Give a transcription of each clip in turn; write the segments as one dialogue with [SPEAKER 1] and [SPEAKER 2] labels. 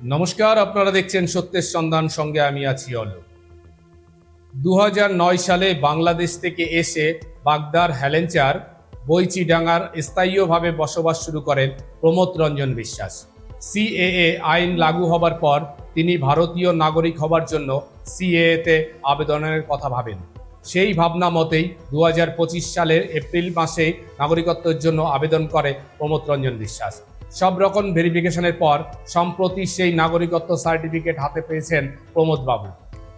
[SPEAKER 1] নমস্কার, আপনারা দেখছেন সত্যের সন্ধান, সঙ্গে আমি আছি অলোক। দু সালে বাংলাদেশ থেকে এসে বাগদার হ্যালেঞ্চার বইচিডাঙ্গার স্থায়ীভাবে বসবাস শুরু করেন প্রমোদ রঞ্জন বিশ্বাস। সিএএ আইন লাগু হবার পর তিনি ভারতীয় নাগরিক হবার জন্য সিএএতে আবেদনের কথা ভাবেন। সেই ভাবনা মতেই দু হাজার পঁচিশ সালের এপ্রিল মাসে নাগরিকত্বের জন্য আবেদন করে প্রমোদ রঞ্জন বিশ্বাস। সব রকম ভেরিফিকেশনের পর সম্প্রতি সেই নাগরিকত্ব সার্টিফিকেট হাতে পেয়েছেন প্রমোদ বাবু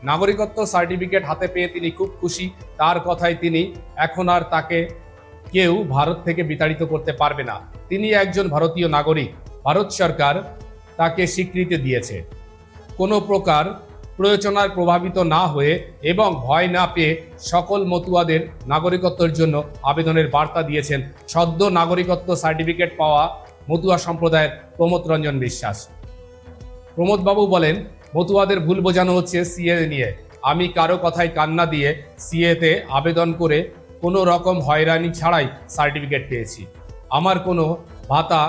[SPEAKER 1] নাগরিকত্ব সার্টিফিকেট হাতে পেয়ে তিনি খুব খুশি। তার কথায় তিনি এখন আর তাকে কেউ ভারত থেকে বিতাড়িত করতে পারবে না। তিনি একজন ভারতীয় নাগরিক। ভারত সরকার তাকে স্বীকৃতি দিয়েছে। কোনো প্রকার প্রয়োজনায় প্রভাবিত না হয়ে এবং ভয় না পেয়ে সকল মতুয়াদের নাগরিকত্বের জন্য আবেদনের বার্তা দিয়েছেন। সদ্য নাগরিকত্ব সার্টিফিকেট পাওয়া মতুয়া সম্প্রদায়ের প্রমোদ রঞ্জন বিশ্বাস। প্রমোদ বাবু বলেন, মতুয়াদের ভুল বোঝানো হচ্ছে সিএ নিয়ে। আমি কারও কথায় কান্না দিয়ে সিএতে আবেদন করে কোনো রকম হয়রানি ছাড়াই সার্টিফিকেট পেয়েছি। আমার কোনো ভাতা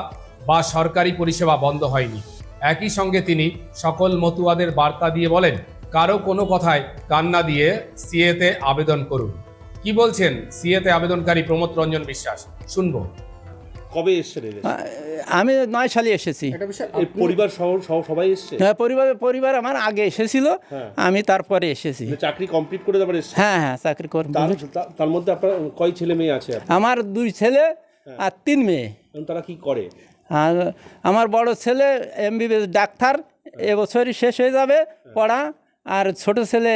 [SPEAKER 1] বা সরকারি পরিষেবা বন্ধ হয়নি। একই সঙ্গে তিনি সকল মতুয়াদের বার্তা দিয়ে বলেন, কারও কোনো কথায় কান্না দিয়ে সিএতে আবেদন করুন। কি বলছেন সিএতে আবেদনকারী প্রমোদ রঞ্জন বিশ্বাস? শুনব।
[SPEAKER 2] কবে এসছেন
[SPEAKER 3] আমি নয় সালে এসেছি।
[SPEAKER 2] পরিবার সবাই এসছে?
[SPEAKER 3] হ্যাঁ পরিবার পরিবার আমার আগে এসেছিল।
[SPEAKER 2] হ্যাঁ।
[SPEAKER 3] আমি তারপরে এসেছি।
[SPEAKER 2] মানে চাকরি কমপ্লিট করে তারপরে
[SPEAKER 3] হ্যাঁ হ্যাঁ চাকরি করব
[SPEAKER 2] তার মধ্যে আপনার কয় ছেলে মেয়ে আছে
[SPEAKER 3] আমার দুই ছেলে আর তিন মেয়ে।
[SPEAKER 2] তারা কি করে?
[SPEAKER 3] আর আমার বড় ছেলে এমবিবিএস ডাক্তার এবছরই শেষ হয়ে যাবে পড়া। আর ছোট ছেলে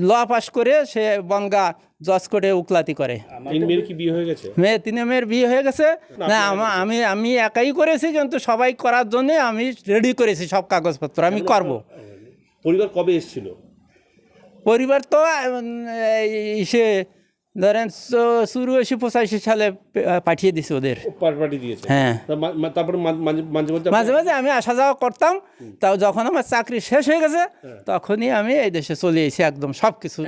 [SPEAKER 3] ল পাস করে সে বনগা জজ করে উকলাতি করে।
[SPEAKER 2] তিন মেয়ের কি বিয়ে হয়ে গেছে?
[SPEAKER 3] মেয়ে তিনে মেয়ের বিয়ে হয়ে গেছে। না আমা- আমি আমি একাই করেছি কিন্তু সবাই করার জন্যে আমি রেডি করেছি সব কাগজপত্র আমি করব।
[SPEAKER 2] পরিবার কবে এসেছিল?
[SPEAKER 3] পরিবার তো এই সে ধরেন চো- চুরাশি পঁচাশি সালে পাঠিয়ে দিছে ওদের।
[SPEAKER 2] দিয়েছে?
[SPEAKER 3] হ্যাঁ।
[SPEAKER 2] তারপরে মাঝে মাঝে
[SPEAKER 3] আমি আসা যাওয়া করতাম। তাও যখন আমার চাকরি শেষ হয়ে গেছে তখনই আমি এই দেশে চলে এসেছি একদম সব কিছু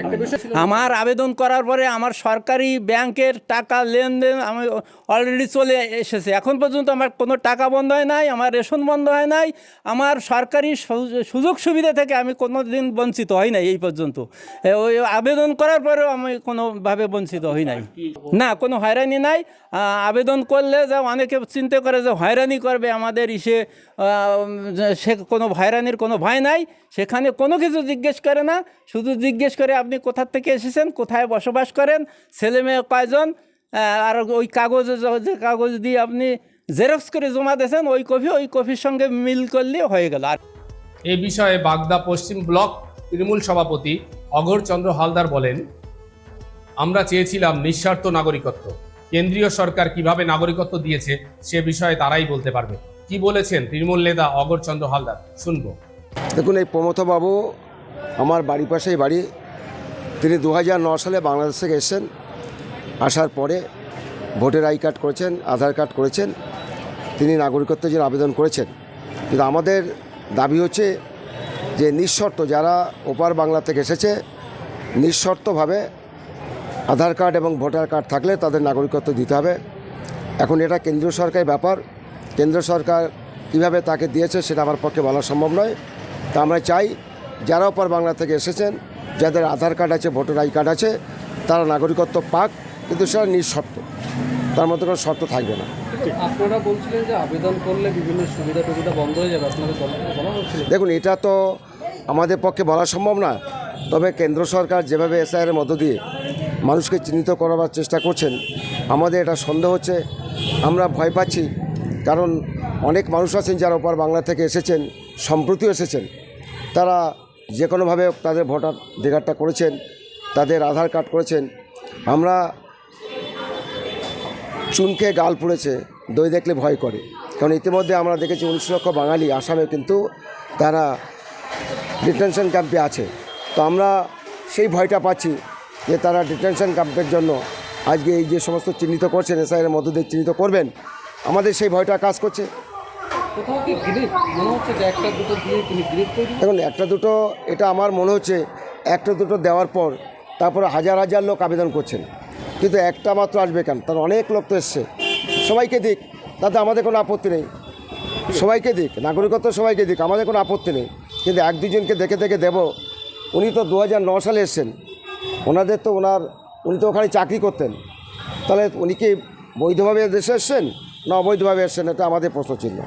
[SPEAKER 3] আমার আবেদন করার পরে আমার সরকারি ব্যাংকের টাকা লেনদেন আমি অলরেডি চলে এসেছে। এখন পর্যন্ত আমার কোনো টাকা বন্ধ হয় নাই আমার রেশন বন্ধ হয় নাই। আমার সরকারি সুযোগ সুবিধা থেকে আমি কোনো দিন বঞ্চিত হয় নাই এই পর্যন্ত। ওই আবেদন করার পরেও আমি কোনোভাবে বঞ্চিত হই নাই। না কোনো হয়রানি নাই। আবেদন করলে যে অনেকে চিন্তা করে যে হয়রানি করবে আমাদের ইসে সে কোনো হয়রানির কোনো ভয় নাই সেখানে কোনো কিছু জিজ্ঞেস করে না। শুধু জিজ্ঞেস করে আপনি কোথা থেকে এসেছেন কোথায় বসবাস করেন ছেলে মেয়ে কয়জন আর ওই কাগজ যে কাগজ দিয়ে আপনি জেরক্স করে জমা দিয়েছেন ওই কপি ওই কপির সঙ্গে মিল করলে হয়ে গেল। আর
[SPEAKER 1] এ বিষয়ে বাগদা পশ্চিম ব্লক তৃণমূল সভাপতি অঘরচন্দ্র হালদার বলেন আমরা চেয়েছিলাম নিঃস্বার্থ নাগরিকত্ব। কেন্দ্রীয় সরকার কীভাবে নাগরিকত্ব দিয়েছে, সে বিষয়ে তারাই বলতে পারবে। কি বলেছেন তৃণমূল নেতা অগরচন্দ্র হালদার? শুনব।
[SPEAKER 4] দেখুন, এই প্রমথবাবু আমার বাড়ির পাশেই বাড়ি। তিনি দু সালে বাংলাদেশ থেকে এসেছেন। আসার পরে ভোটার আই কার্ড করেছেন, আধার কার্ড করেছেন। তিনি নাগরিকত্বের জন্য আবেদন করেছেন। কিন্তু আমাদের দাবি হচ্ছে যে নিঃশর্ত যারা ওপার বাংলা থেকে এসেছে, নিঃশর্তভাবে আধার কার্ড এবং ভোটার কার্ড থাকলে তাদের নাগরিকত্ব দিতে হবে। এখন এটা কেন্দ্রীয় সরকারের ব্যাপার। কেন্দ্র সরকার কীভাবে তাকে দিয়েছে সেটা আমার পক্ষে বলা সম্ভব নয়। তা আমরা চাই যারা ওপর বাংলা থেকে এসেছেন যাদের আধার কার্ড আছে ভোটার আই কার্ড আছে তারা নাগরিকত্ব পাক কিন্তু সেটা নিঃশর্ত। তার মধ্যে কোনো শর্ত থাকবে না।
[SPEAKER 5] আপনারা বলছিলেন যে আবেদন করলে বিভিন্ন সুবিধা টুবিধা বন্ধ হয়ে যাবে। আপনাদের বলা
[SPEAKER 4] দেখুন এটা তো আমাদের পক্ষে বলা সম্ভব না। তবে কেন্দ্র সরকার যেভাবে এসআইয়ের মধ্য দিয়ে মানুষকে চিহ্নিত করাবার চেষ্টা করছেন। আমাদের এটা সন্দেহ হচ্ছে। আমরা ভয় পাচ্ছি, কারণ অনেক মানুষ আছেন যারা ওপার বাংলা থেকে এসেছেন, সম্প্রতিও এসেছেন। তারা যে কোনোভাবে তাদের ভোটার অধিকারটা করেছেন, তাদের আধার কার্ড করেছেন। আমরা চুনকে গাল পুড়েছে, দই দেখলে ভয় করে। কারণ ইতিমধ্যে আমরা দেখেছি উনিশ লক্ষ বাঙালি আসামে কিন্তু তারা ডিটেনশন ক্যাম্পে আছে। তো আমরা সেই ভয়টা পাচ্ছি। যে তারা ডিটেনশন ক্যাম্পের জন্য আজকে এই যে সমস্ত চিহ্নিত করছেন এসআইয়ের মধ্য দিয়ে চিহ্নিত করবেন আমাদের সেই ভয়টা কাজ করছে।
[SPEAKER 5] যে একটা দুটো
[SPEAKER 4] এটা আমার মনে হচ্ছে একটা দুটো দেওয়ার পর তারপরে হাজার হাজার লোক আবেদন করছেন। কিন্তু একটা মাত্র আসবে কেন? তার অনেক লোক তো এসছে। সবাইকে দিক তাতে আমাদের কোনো আপত্তি নেই। সবাইকে দিক নাগরিকত্ব সবাইকে দিক আমাদের কোনো আপত্তি নেই। কিন্তু এক দুজনকে দেখে দেখে দেব উনি তো দু হাজার ন সালে এসছেন। ওনাদের তো ওনার, উনি তো ওখানে চাকরি করতেন। তাহলে উনি কি বৈধভাবে দেশে এসছেন? না অবৈধভাবে এসছেন, এটা আমাদের প্রশ্ন চিহ্ন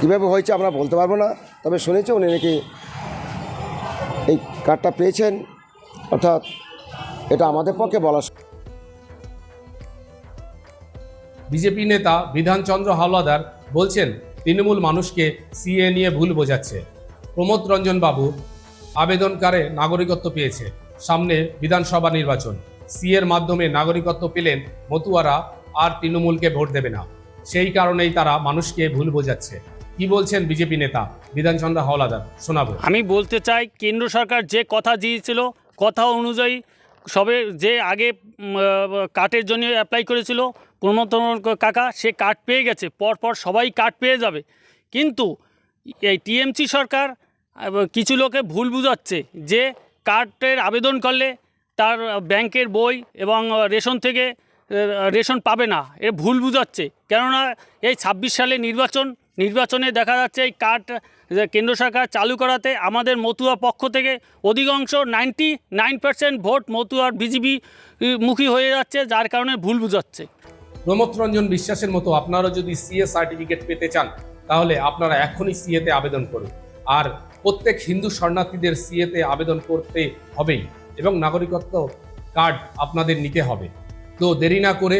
[SPEAKER 4] কীভাবে হয়েছে আমরা বলতে পারব না, তবে শুনেছি উনি নাকি এই কার্ডটা পেয়েছেন, অর্থাৎ এটা আমাদের পক্ষে বলা
[SPEAKER 1] বিজেপি নেতা বিধানচন্দ্র হাওলাদার বলছেন, তৃণমূল মানুষকে সিএ নিয়ে ভুল বোঝাচ্ছে। প্রমোদ রঞ্জন বাবু আবেদনকারে নাগরিকত্ব পেয়েছে। সামনে বিধানসভা নির্বাচন। সি এর মাধ্যমে নাগরিকত্ব পেলেন মতুয়ারা, আর তৃণমূলকে ভোট দেবে না। সেই কারণেই তারা মানুষকে ভুল বোঝাচ্ছে। কি বলছেন বিজেপি নেতা? বিধানচন্দ্র হাওলাদার, শোনাবো।
[SPEAKER 6] আমি বলতে চাই, কেন্দ্র সরকার যে কথা দিয়েছিল, কথা অনুযায়ী সবে যে আগে কার্ডের জন্য অ্যাপ্লাই করেছিল প্রমোদ কাকা, সে কার্ড পেয়ে গেছে। পরপর সবাই কার্ড পেয়ে যাবে। কিন্তু এই টিএমসি সরকার কিছু লোকে ভুল বুঝাচ্ছে যে কার্ডের আবেদন করলে তার ব্যাংকের বই এবং রেশন থেকে রেশন পাবে না। এ ভুল বুঝাচ্ছে। কেননা এই ছাব্বিশ সালে নির্বাচন, নির্বাচনে দেখা যাচ্ছে এই কার্ড কেন্দ্র সরকার চালু করাতে আমাদের মতুয়া পক্ষ থেকে অধিকাংশ নাইনটি নাইন পার্সেন্ট ভোট মতুয়ার বিজেপি মুখী হয়ে যাচ্ছে, যার কারণে ভুল বুঝাচ্ছে।
[SPEAKER 1] প্রমোদ রঞ্জন বিশ্বাসের মতো আপনারা যদি সিএ সার্টিফিকেট পেতে চান, তাহলে আপনারা এখনই সিএতে আবেদন করুন। আর প্রত্যেক হিন্দু শরণার্থীদের সিএতে আবেদন করতে হবেই এবং নাগরিকত্ব কার্ড আপনাদের নিতে হবে। তো দেরি না করে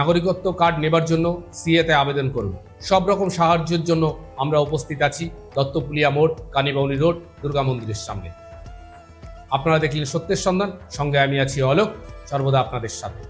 [SPEAKER 1] নাগরিকত্ব কার্ড নেবার জন্য সিএতে আবেদন করুন। সব রকম সাহায্যের জন্য আমরা উপস্থিত আছি দত্তপুলিয়া মোড় কানিবাউনি রোড, দুর্গা মন্দিরের সামনে। আপনারা দেখলেন সত্যের সন্ধান, সঙ্গে আমি আছি অলোক, সর্বদা আপনাদের সাথে।